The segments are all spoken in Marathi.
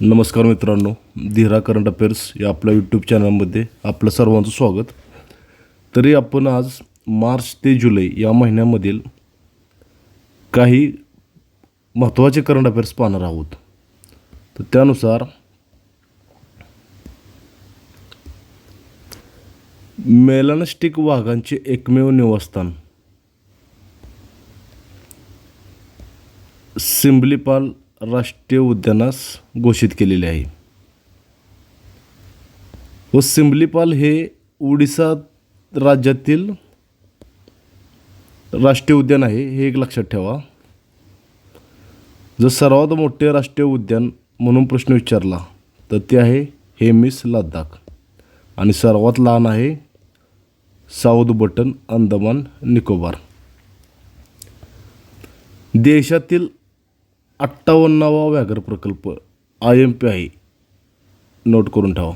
नमस्कार मित्रांनो धीरा करंट अफेअर्स या आपल्या यूट्यूब चॅनलमध्ये आपलं सर्वांचं स्वागत. तरी आपण आज मार्च ते जुलै या महिन्यामधील काही महत्त्वाचे करंट अफेअर्स पाहणार आहोत. तर त्यानुसार मेलनस्टिक वाघांचे एकमेव निवासस्थान सिंबलीपाल राष्ट्रीय उद्यानास घोषित केलेले आहे. व सिंबलीपाल हे ओडिसा राज्यातील राष्ट्रीय उद्यान आहे हे एक लक्षात ठेवा. जर सर्वात मोठे राष्ट्रीय उद्यान म्हणून प्रश्न विचारला तर ते आहे हेमिस लद्दाख. आणि सर्वात लहान आहे साऊथ बटन अंदमान निकोबार. देशातील अठ्ठावन्नावा व्याघ्र प्रकल्प आय एम पी आहे नोट करून ठेवा.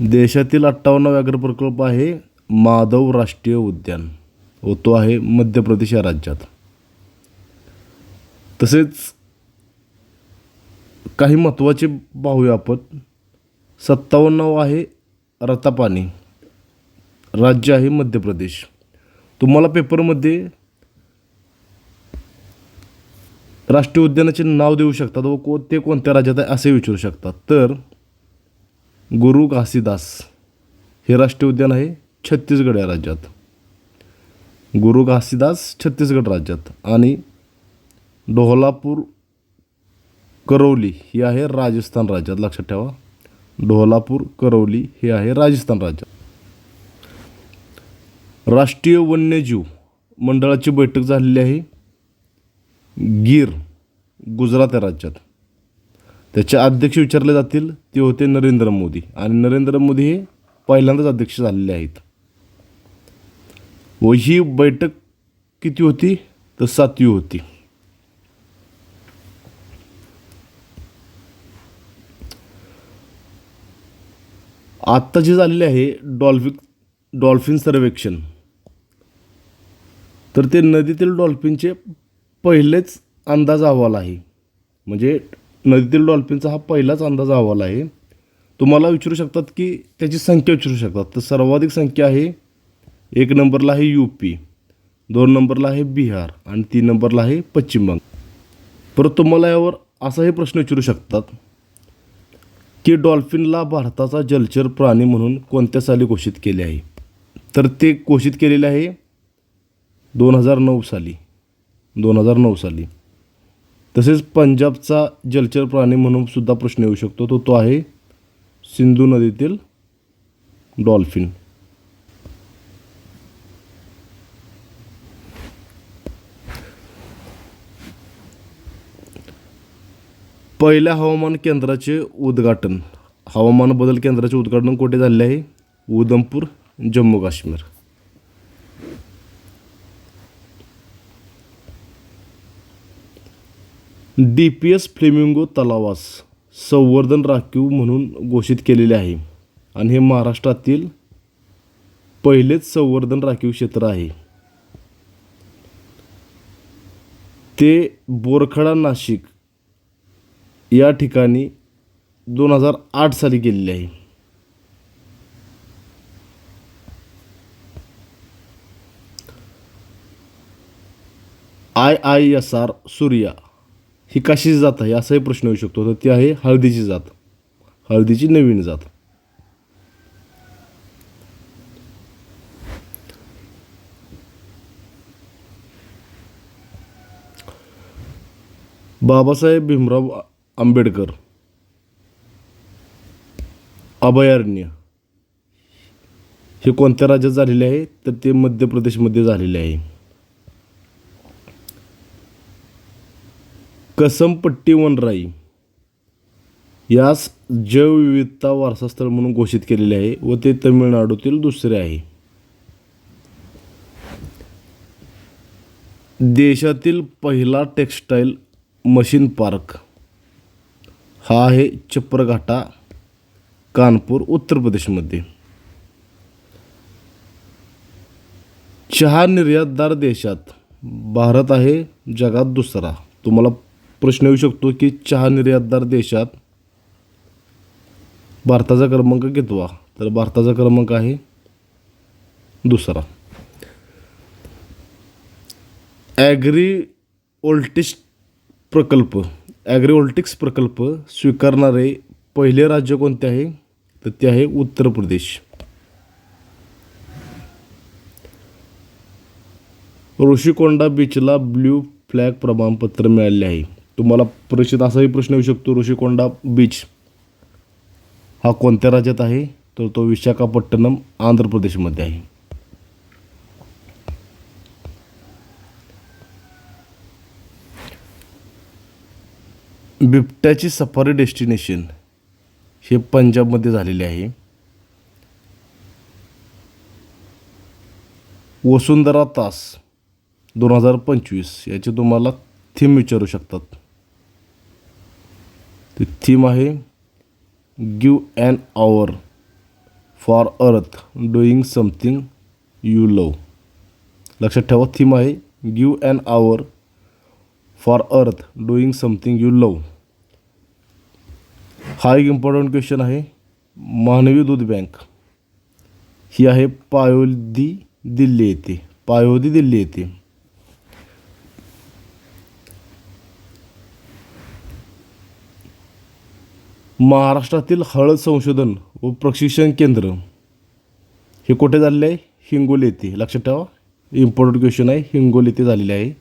देशातील अठ्ठावन्न व्याघ्र प्रकल्प आहे माधव राष्ट्रीय उद्यान व तो आहे मध्य प्रदेश या राज्यात. तसेच काही महत्त्वाचे पाहूया आपण. सत्तावन्नावं आहे रतापानी राज्य आहे मध्य प्रदेश. तुम्हाला पेपरमध्ये राष्ट्रीय उद्यानाचे नाव देऊ शकतात व को ते कोणत्या राज्यात आहे असे विचारू शकतात. तर गुरु घासीदास हे राष्ट्रीय उद्यान आहे छत्तीसगड या राज्यात. गुरु घासीदास छत्तीसगड राज्यात. आणि डोहलापूर करौली ही आहे राजस्थान राज्यात. लक्षात ठेवा. डोहलापूर करौली हे आहे राजस्थान राज्यात. राष्ट्रीय वन्यजीव मंडळाची बैठक झालेली आहे. गीर गुजरात या राज्यात. त्याचे अध्यक्ष विचारले जातील ते होते नरेंद्र मोदी. आणि नरेंद्र मोदी हे पहिल्यांदाच अध्यक्ष झालेले आहेत. व ही बैठक किती होती? तर सातवी होती. आत्ता जे झालेले आहे डॉल्फिन डॉल्फिन सर्वेक्षण. तर ते नदीतील डॉल्फिनचे पहिलेच अंदाज अहवाल आहे. म्हणजे नदीतील डॉल्फिनचा हा पहिलाच अंदाज अहवाल आहे. तुम्हाला विचारू शकतात की त्याची संख्या विचारू शकतात. तर सर्वाधिक संख्या आहे एक नंबरला आहे यू पी दोन नंबरला आहे बिहार आणि तीन नंबरला आहे पश्चिम बंगाल. परत तुम्हाला यावर असाही प्रश्न विचारू शकतात की डॉल्फिनला भारताचा जलचर प्राणी म्हणून कोणत्या साली घोषित केले आहे? तर ते घोषित केलेले आहे दोन हजार नऊ साली. दोन हजार नऊ साली. तसेच पंजाबचा जलचर प्राणी म्हणून सुद्धा प्रश्न येऊ शकतो. तो तो आहे सिंधू नदीतील डॉल्फिन. पहिल्या हवामान केंद्राचे उद्घाटन. हवामान बदल केंद्राचे उद्घाटन कुठे झाले आहे? Udhampur Jammu Kashmir D P S flamingo तलावास संवर्धन राखीव म्हणून घोषित केलेले आहे. आणि हे महाराष्ट्रातील पहिलेच संवर्धन राखीव क्षेत्र आहे. ते बोरखडा नाशिक या ठिकाणी दोन हजार आठ साली गेलेले आहे. I I S R Surya ही कशाची जात आहे असाही प्रश्न येऊ शकतो. तर ती आहे हळदीची जात. हळदीची नवीन जात. बाबासाहेब भीमराव आंबेडकर. अभयारण्य. हे कोणत्या राज्यात झालेले आहे? तर ते मध्य प्रदेशमध्ये झालेले आहे. कसमपट्टी वनराई यास जैवविविधता वारसास्थळ म्हणून घोषित केलेले आहे व ते तमिळनाडूतील दुसरे आहे. देशातील पहिला टेक्स्टाईल मशीन पार्क. हा आहे चप्रघाटा कानपूर उत्तर प्रदेशमध्ये. चहा निर्यातदार देशात. भारत आहे जगात दुसरा. तुम्हाला प्रश्न येऊ शकतो की चहा निर्यातदार देशात भारताचा क्रमांक कितवा? तर भारताचा क्रमांक आहे दुसरा. ॲग्री ओल्टिक्स प्रकल्प ॲग्री ओल्टिक्स प्रकल्प स्वीकारणारे पहिले राज्य कोणते आहे? तर ते आहे उत्तर प्रदेश. ऋषिकोंडा बीचला ब्ल्यू फ्लॅग प्रमाणपत्र मिळाले आहे. तुम्हाला परिचित असाही प्रश्न येऊ शकतो ऋषिकोंडा बीच हा कोणत्या राज्यात आहे? तर तो विशाखापट्टणम आंध्र प्रदेशमध्ये आहे. बिबट्याची सफारी डेस्टिनेशन हे पंजाबमध्ये झालेले आहे. वसुंधरा तास दोन हजार पंचवीस याचे तुम्हाला थीम विचारू शकतात. ते थीम आहे give an hour for earth doing something you love लक्षात ठेवा थीम आहे give an hour for earth doing something you love हा एक इम्पॉर्टंट क्वेश्चन आहे मानवी दूध बँक ही आहे पायोदी दिल्ली येथे पायोदी दिल्ली येथे. महाराष्ट्रातील हळद संशोधन व प्रशिक्षण केंद्र हे कुठे झालेले आहे? हिंगोली येथे. लक्षात ठेवा. इम्पॉर्टंट क्वेश्चन आहे. हिंगोली येथे झालेले आहे.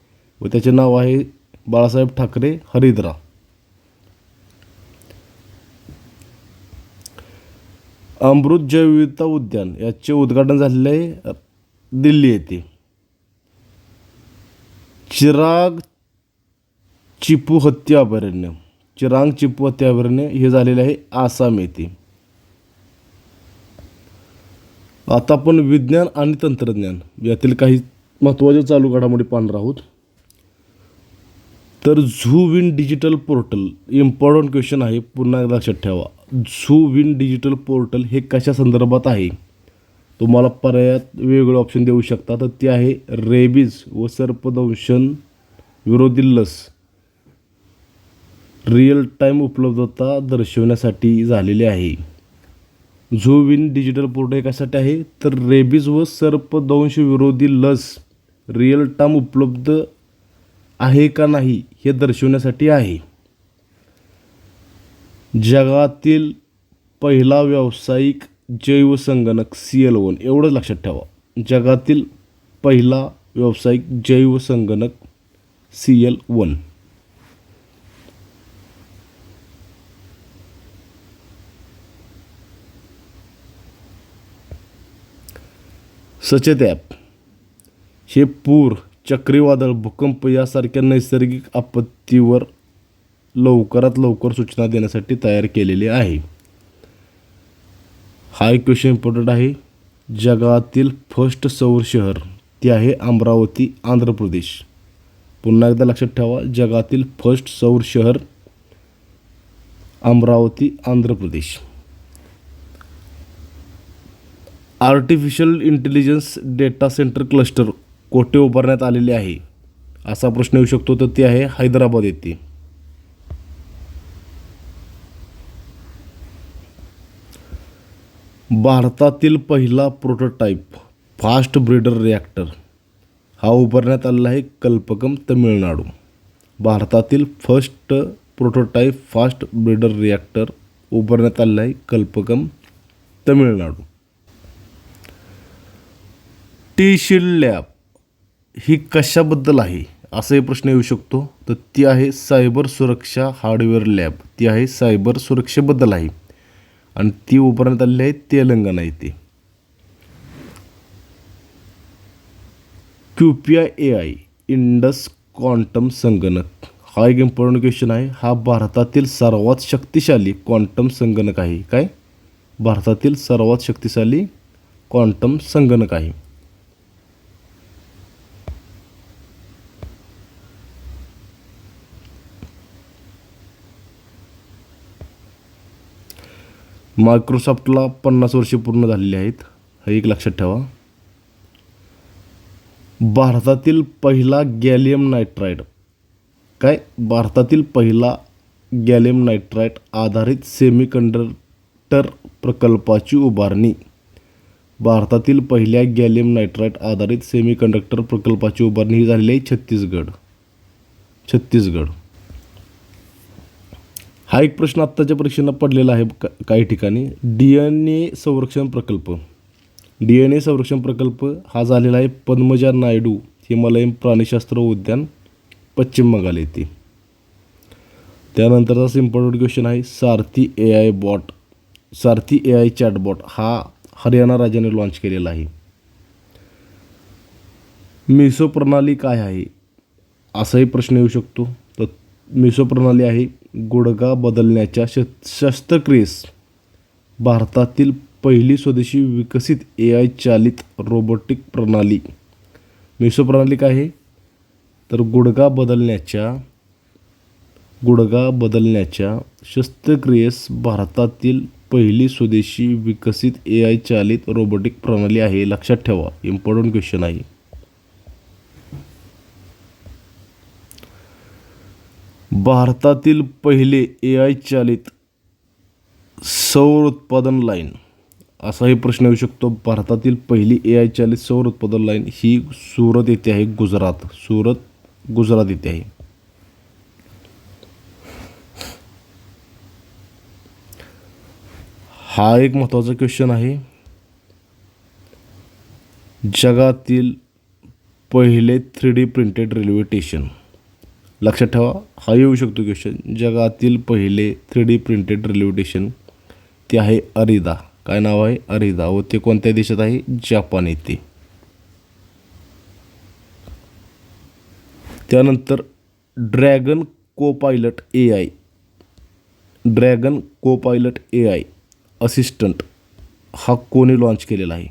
व त्याचे नाव आहे बाळासाहेब ठाकरे हरिद्रा. अमृत जैवविविधता उद्यान याचे उद्घाटन झालेले आहे दिल्ली येथे. चिराग चिपू हत्या अभयारण्य. चिरांग चिपू हत्या हे झालेले आहे आसाम येथे. आता आपण विज्ञान आणि तंत्रज्ञान यातील काही महत्त्वाच्या चालू घडामोडी पाहणार आहोत. तर zoo win digital portal important question आहे पुन्हा एकदा लक्षात ठेवा. झू विन डिजिटल पोर्टल हे कशा संदर्भात आहे? तुम्हाला पर्यायात वेगवेगळे ऑप्शन देऊ शकता. तर ते आहे रेबीज व सर्पदंशन विरोधी लस. रिअल टाईम उपलब्धता दर्शवण्यासाठी झालेले आहे. झोविन डिजिटल पोर्टल कशासाठी आहे तर रेबीज व सर्पदंश विरोधी लस रिअल टाईम उपलब्ध आहे का नाही हे दर्शवण्यासाठी आहे. जगातील पहिला व्यावसायिक जैव संगणक सी एल वन एवढंच लक्षात ठेवा. जगातील पहिला व्यावसायिक जैव संगणक C L one Sachet app. हे पूर चक्रीवादळ भूकंप यासारख्या नैसर्गिक आपत्तीवर लवकरात लवकर सूचना देण्यासाठी तयार केलेले आहे. हा एक क्वेश्चन इम्पॉर्टंट आहे. जगातील फर्स्ट सौर शहर ते आहे अमरावती आंध्र प्रदेश. पुन्हा एकदा लक्षात ठेवा जगातील फर्स्ट सौर शहर Amaravati Andhra Pradesh. Artificial intelligence data centre cluster कोठे उभारण्यात आलेले आहे? असा प्रश्न येऊ शकतो तर ते आहे हैदराबाद येथे. भारतातील पहिला प्रोटोटाईप फास्ट ब्रीडर रिॲक्टर हा उभारण्यात आलेला आहे कल्पकम तमिळनाडू. भारतातील first prototype fast breeder reactor उभारण्यात आलेला आहे कल्पकम तमिळनाडू. टी लॅब ही कशाबद्दल आहे? असाही प्रश्न येऊ शकतो. तर ती आहे सायबर सुरक्षा हार्डवेअर लॅब. ती आहे सायबर सुरक्षेबद्दल आहे. आणि ती उभारण्यात आलेली आहे तेलंगणा येथे Qpia A I Indus quantum संगणक. हा एक इम्पॉर्टंट क्वेश्चन आहे. हा भारतातील सर्वात शक्तिशाली क्वांटम संगणक आहे. काय? भारतातील सर्वात शक्तिशाली क्वांटम संगणक आहे. मायक्रोसॉफ्टला पन्नास वर्षे पूर्ण झालेली आहेत. हे एक लक्षात ठेवा. भारतातील पहिला गॅलियम नायट्राईड काय? भारतातील पहिला गॅलियम नायट्राईट आधारित सेमीकंडक्टर प्रकल्पाची उभारणी. भारतातील पहिल्या गॅलियम नायट्राईट आधारित सेमीकंडक्टर प्रकल्पाची उभारणी ही झालेली आहे छत्तीसगड. छत्तीसगड. हा एक प्रश्न आत्ताच्या परीक्षेनं पडलेला आहे का काही ठिकाणी. डी एन ए संरक्षण प्रकल्प. डी एन ए संरक्षण प्रकल्प हा झालेला आहे पद्मजा नायडू हिमालयन प्राणीशास्त्र उद्यान पश्चिम बंगाल येथे. त्यानंतरचा इम्पॉर्टंट क्वेश्चन आहे Sarathi A I bot Sarathi A I chatbot हा हरियाणा राज्याने लॉन्च केलेला आहे. मिसो प्रणाली काय आहे? असाही प्रश्न येऊ शकतो. तर मिसो प्रणाली आहे गुडघा बदलण्याच्या श शस्त्रक्रियेस भारतातील पहिली स्वदेशी विकसित ए आय चालित रोबोटिक प्रणाली. मिसो प्रणाली काय आहे? तर गुडघा बदलण्याच्या गुडघा बदलण्याच्या शस्त्रक्रियेस भारतातील पहिली स्वदेशी विकसित ए आय चालित रोबोटिक प्रणाली आहे. लक्षात ठेवा इम्पॉर्टंट क्वेश्चन आहे. भारतातील पहिले ए आय चालित सौर उत्पादन लाईन. असाही प्रश्न येऊ शकतो. भारतातील पहिली ए आय चालित सौर उत्पादन लाईन ही सुरत येथे आहे गुजरात. सुरत गुजरात येथे आहे. हा एक महत्त्वाचा क्वेश्चन आहे. जगातील पहिले three D printed railway station लक्षात ठेवा. हा येऊ शकतो क्वेश्चन जगातील पहिले three D printed railway station ते आहे अरिदा. काय नाव आहे? अरिदा. व ते कोणत्या देशात आहे? जपान येथे. त्यानंतर Dragon Copilot A I. Dragon Copilot A I assistant हा कोणी लॉन्च केलेला आहे?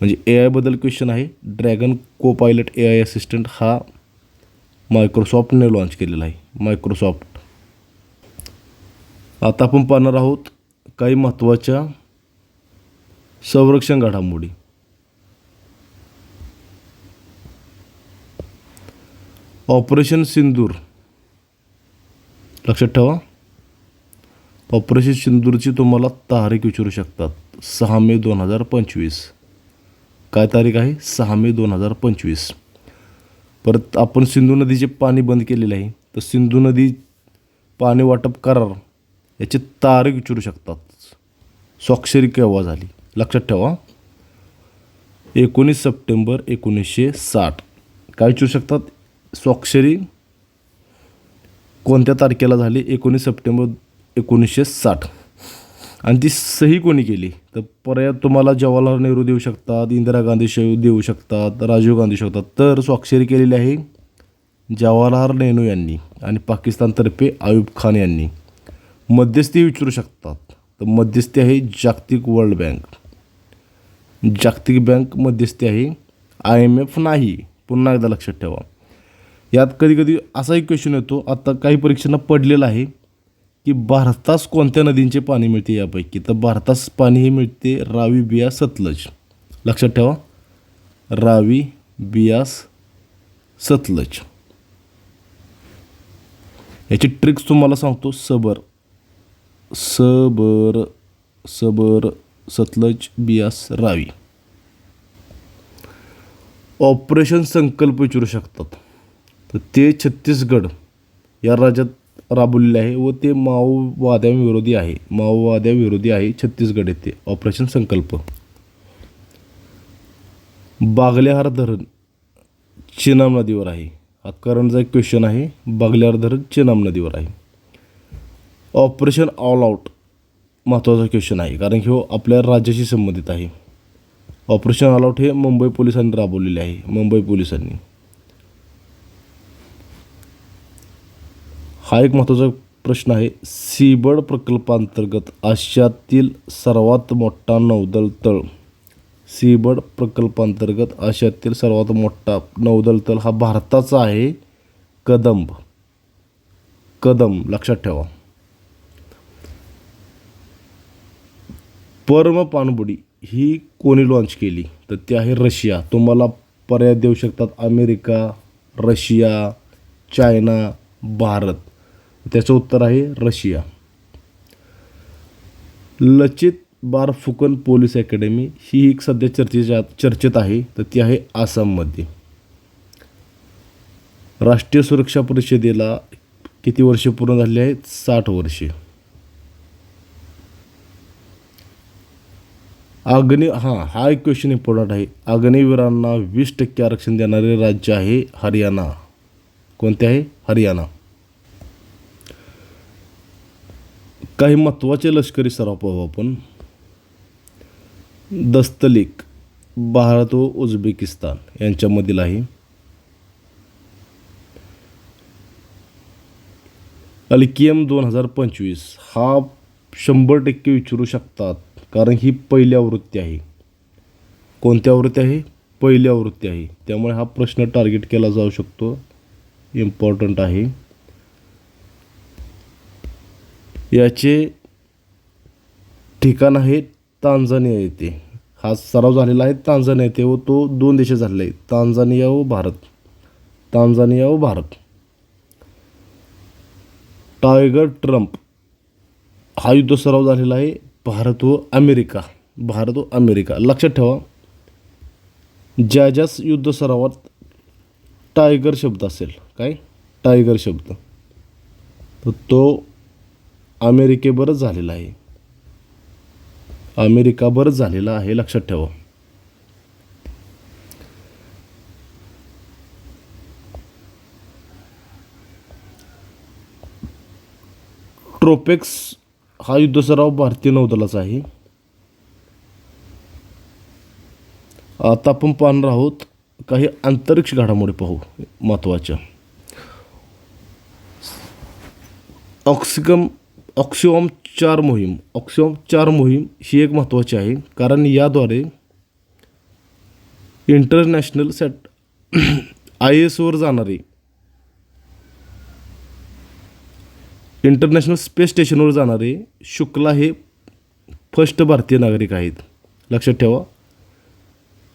म्हणजे ए आयबद्दल क्वेश्चन आहे. Dragon Copilot A I assistant हा मायक्रोसॉफ्टने लॉन्च केलेला आहे. मायक्रोसॉफ्ट आता आपण पाहणार आहोत काही महत्त्वाच्या संरक्षण घडामोडी. ऑपरेशन सिंदूर लक्षात ठेवा. ऑपरेशन सिंदूरची तुम्हाला तारीख विचारू शकतात. सहा मे दोन हजार पंचवीस. काय तारीख आहे? सहा मे दोन हजार पंचवीस. परत आपण सिंधू नदीचे पाणी बंद केलेले आहे तर सिंधू नदी पाणी वाटप करार याची तारीख विचारू शकतात. स्वाक्षरी केव्हा झाली? लक्षात ठेवा. एकोणीस सप्टेंबर एकोणीसशे साठ. काय विचारू शकतात? स्वाक्षरी कोणत्या तारखेला झाली? एकोणीस सप्टेंबर एकोणीसशे साठ. आणि ती सही कोणी केली? तर पर्याय तुम्हाला जवाहरलाल नेहरू देऊ शकतात इंदिरा गांधी शे देऊ शकतात राजीव गांधी देऊ शकतात तर स्वाक्षरी केलेली आहे जवाहरलाल नेहरू यांनी आणि पाकिस्तानतर्फे आयुब खान यांनी. मध्यस्थी विचारू शकतात. तर मध्यस्थी आहे जागतिक वर्ल्ड बँक. जागतिक बँक मध्यस्थी आहे. आय एम एफ नाही. पुन्हा एकदा लक्षात ठेवा. यात कधी कधी असा एक क्वेश्चन येतो. आता काही परीक्षांना पडलेला आहे. की भारतास कोणत्या नदींचे पाणी मिळते यापैकी? तर भारतास पाणी हे मिळते रावी बियास सतलज. लक्षात ठेवा. रावी बियास सतलज. याची ट्रिक्स तुम्हाला सांगतो. सबर सबर सबर सतलज बियास रावी. ऑपरेशन संकल्प विचारू शकतात. तर ते छत्तीसगड या राज्यात राबवलेले आहे व ते माओवाद्यांविरोधी आहे. माओवाद्याविरोधी आहे छत्तीसगड येथे. ऑपरेशन संकल्प. बागलेहार धरण चिनाम नदीवर आहे. हा करंटचा एक क्वेश्चन आहे. बागलेहार धरण चिनाम नदीवर आहे. ऑपरेशन ऑल आऊट महत्त्वाचा क्वेश्चन आहे. कारण की हो आपल्या राज्याशी संबंधित आहे. ऑपरेशन ऑल आऊट हे मुंबई पोलिसांनी राबवलेले आहे. मुंबई पोलिसांनी. हा एक महत्त्वाचा प्रश्न आहे. सीबड प्रकल्पांतर्गत आशियातील सर्वात मोठा नौदल तळ. सीबड प्रकल्पांतर्गत आशियातील सर्वात मोठा नौदल तळ हा भारताचा आहे. कदंब. कदम लक्षात ठेवा. परम पाणबुडी ही कोणी लॉन्च केली? तर ती आहे रशिया. तुम्हाला पर्याय देऊ शकतात अमेरिका रशिया चायना भारत. त्याचं उत्तर आहे Russia. Lachit Barphukan police academy ही एक सध्या चर्चेच्या चर्चेत आहे तर ती आहे आसाममध्ये. राष्ट्रीय सुरक्षा परिषदेला किती वर्षे पूर्ण झाली आहेत? साठ वर्षे. अग्नि हां हा एक क्वेश्चन इम्पॉर्टंट आहे. अग्निवीरांना वीस टक्के आरक्षण देणारे राज्य आहे हरियाणा. कोणते आहे? हरियाणा. काही महत्त्वाचे लष्करी सराव पाहू आपण. दस्तलीक भारत व उझबेकिस्तान यांच्यामधील आहे अलिकियम दोन हजार पंचवीस हा शंभर टक्के विचारू शकतात कारण ही पहिली आवृत्ती आहे. कोणती आवृत्ती आहे? पहिली आवृत्ती आहे. त्यामुळे हा प्रश्न टार्गेट केला जाऊ शकतो. इम्पॉर्टंट आहे. याचे ठिकाण आहे तांझानिया येथे. हा सराव झालेला आहे तांझानिया येथे व तो दोन देशात झालेला आहे तांझानिया व भारत. तांझानिया व भारत. Tiger Trump. हा युद्ध सराव झालेला आहे भारत व अमेरिका. भारत व अमेरिका. लक्षात ठेवा ज्या ज्या युद्ध सरावात टायगर शब्द असेल काय? टायगर शब्द. तर तो अमेरिकेबरच झालेला आहे. अमेरिकाबरच झालेला आहे लक्षात ठेवा. ट्रोपेक्स हा युद्ध सराव भारतीय नौदलाचा आहे. आता आपण पाहणार आहोत काही अंतरिक्ष घडामोडी पाहू महत्त्वाच्या. ऑक्सिकम ऑक्सिओम चार मोहीम ऑक्सिओम चार मोहीम ही एक महत्त्वाची आहे कारण याद्वारे इंटरनॅशनल सॅट आय एसवर जाणारे इंटरनॅशनल स्पेस स्टेशनवर जाणारे शुक्ला हे फर्स्ट भारतीय नागरिक आहेत लक्षात ठेवा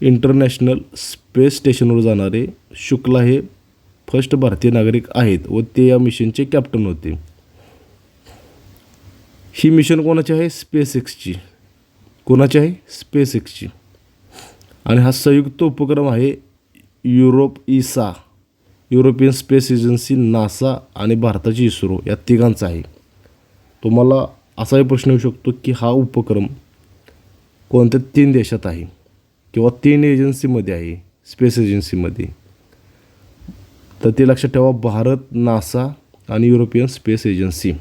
इंटरनॅशनल स्पेस स्टेशनवर जाणारे शुक्ला हे फर्स्ट भारतीय नागरिक आहेत व ते या मिशनचे कॅप्टन होते ही मिशन कोणाची आहे? स्पेस एक्सची कोणाची आहे? स्पेस एक्सची आणि हा संयुक्त उपक्रम आहे Europe ESA European space agency NASA आणि भारताची इस्रो या तिघांचा आहे. तुम्हाला असाही प्रश्न येऊ शकतो की हा उपक्रम कोणत्या तीन देशात आहे किंवा तीन एजन्सीमध्ये आहे स्पेस एजन्सीमध्ये? तर ते लक्षात ठेवा भारत नासा आणि European space agency.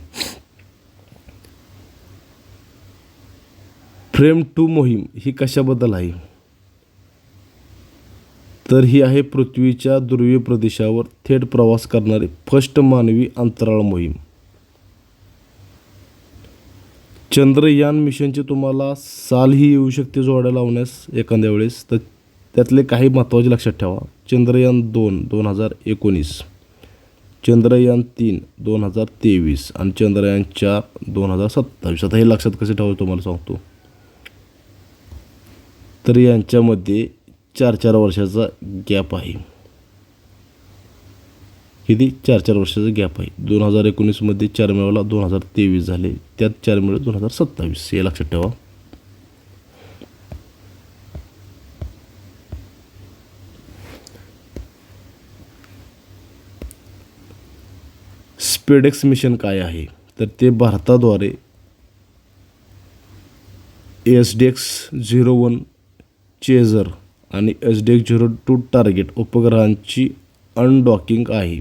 Frame two मोहीम ही कशाबद्दल आहे? तर ही आहे पृथ्वीच्या दुर्वी प्रदेशावर थेट प्रवास करणारी फर्स्ट मानवी अंतराळ मोहीम. चंद्रयान मिशनचे तुम्हाला सालही येऊ शकते जोड्या लावण्यास एखाद्या वेळेस. तर त्यातले काही महत्त्वाचे लक्षात ठेवा. चंद्रयान दोन दोन हजार एकोणीस. चंद्रयान तीन दोन हजार तेवीस. आणि चंद्रयान चार दोन हजार सत्तावीस. आता हे लक्षात कसे ठेवायचं तुम्हाला सांगतो. तर यांच्यामध्ये चार चार वर्षाचा गॅप आहे. किती? चार चार वर्षाचा गॅप आहे. दोन हजार एकोणीसमध्ये चार मेळाला दोन हजार तेवीस झाले. त्यात चार मेळ दोन हजार सत्तावीस. हे लक्षात ठेवा. स्पेडेक्स मिशन काय आहे? तर ते भारताद्वारे S D X zero one chaser आणि S D X zero two target उपग्रहांची undocking आहे.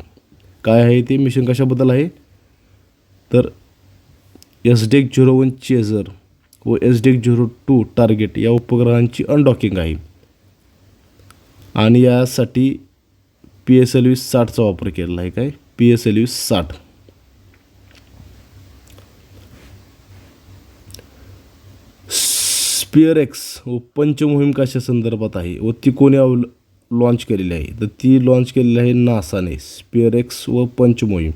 काय आहे ते मिशन कशाबद्दल आहे? तर S D X zero one chaser व S D X zero two target या उपग्रहांची अनडॉकिंग आहे. आणि यासाठी पी एस एल व्ही साठचा वापर केलेला आहे काय? पी एस एल व्ही साठ. स्पिअर एक्स व पंचमोहीम कशा संदर्भात आहे व ती कोणी अव लॉन्च केलेली आहे? तर ती लॉन्च केलेली आहे नासाने. स्पिअर एक्स व पंचमोहीम.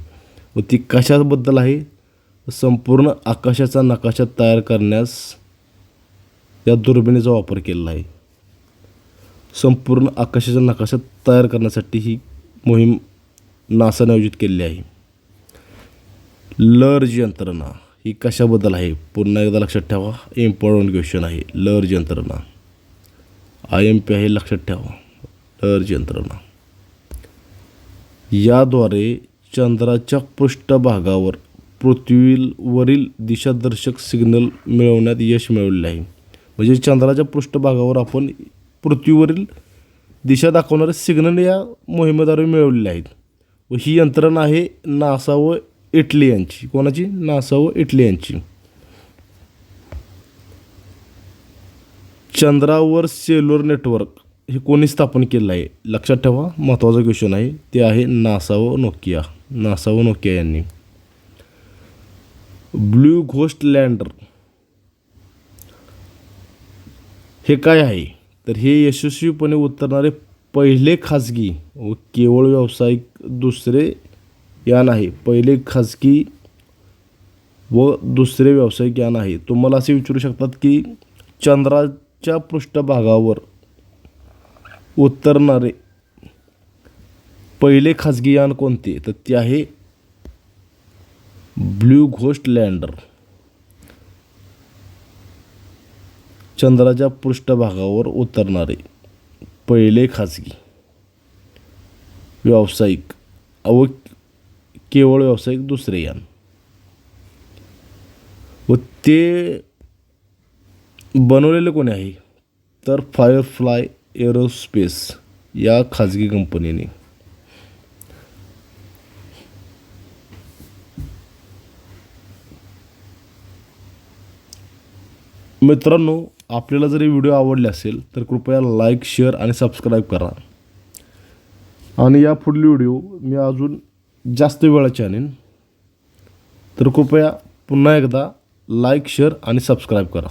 व ती कशाबद्दल आहे? संपूर्ण आकाशाचा नकाशा तयार करण्यास या दुर्बिणीचा वापर केलेला आहे. संपूर्ण आकाशाचा नकाशा तयार करण्यासाठी ही मोहीम नासाने आयोजित केलेली आहे. लर्ज यंत्रणा. ही कशाबद्दल आहे? पुन्हा एकदा लक्षात ठेवा. इम्पॉर्टंट क्वेश्चन आहे. लर्ज यंत्रणा. आय एम पी आहे लक्षात ठेवा. लर्ज यंत्रणा. याद्वारे चंद्राच्या पृष्ठभागावर पृथ्वीवरील दिशादर्शक सिग्नल मिळवण्यात यश मिळवले आहे. म्हणजे चंद्राच्या पृष्ठभागावर आपण पृथ्वीवरील दिशा दाखवणारे सिग्नल या मोहिमेद्वारे मिळवलेले आहेत. व ही यंत्रणा आहे नासा व इटली यांची. कोणाची? नासा व इटली यांची. चंद्रावर सेल्युलर नेटवर्क हे कोणी स्थापन केलं आहे? लक्षात ठेवा महत्त्वाचा क्वेश्चन आहे. ते आहे नासा व नोकिया. नासा व नोकिया यांनी. Blue ghost lander. हे काय आहे? तर हे यशस्वीपणे उतरणारे पहिले खाजगी व केवळ व्यावसायिक दुसरे यान आहे पहिले खाजगी व दुसरे व्यावसायिक यान आहे तुम्हाला असे विचारू शकतात की चंद्राच्या पृष्ठभागावर उतरणारे पहिले खाजगी यान कोणते? तर ते आहे ब्ल्यू घोस्ट लँडर. चंद्राच्या पृष्ठभागावर उतरणारे पहिले खाजगी व्यावसायिक. अव केवळ व्यावसायिक दुसरे यान. व ते बनवलेले कोणी आहे? तर फायरफ्लाय एरोस्पेस या खाजगी कंपनीने. मित्रांनो आपल्याला जर व्हिडिओ आवडले असेल तर कृपया लाईक शेअर आणि सबस्क्राईब करा. आणि या पुढले व्हिडिओ मी अजून जास्त वेळाचे आणेन तर कृपया पुन्हा एकदा लाईक शेअर आणि सबस्क्राईब करा.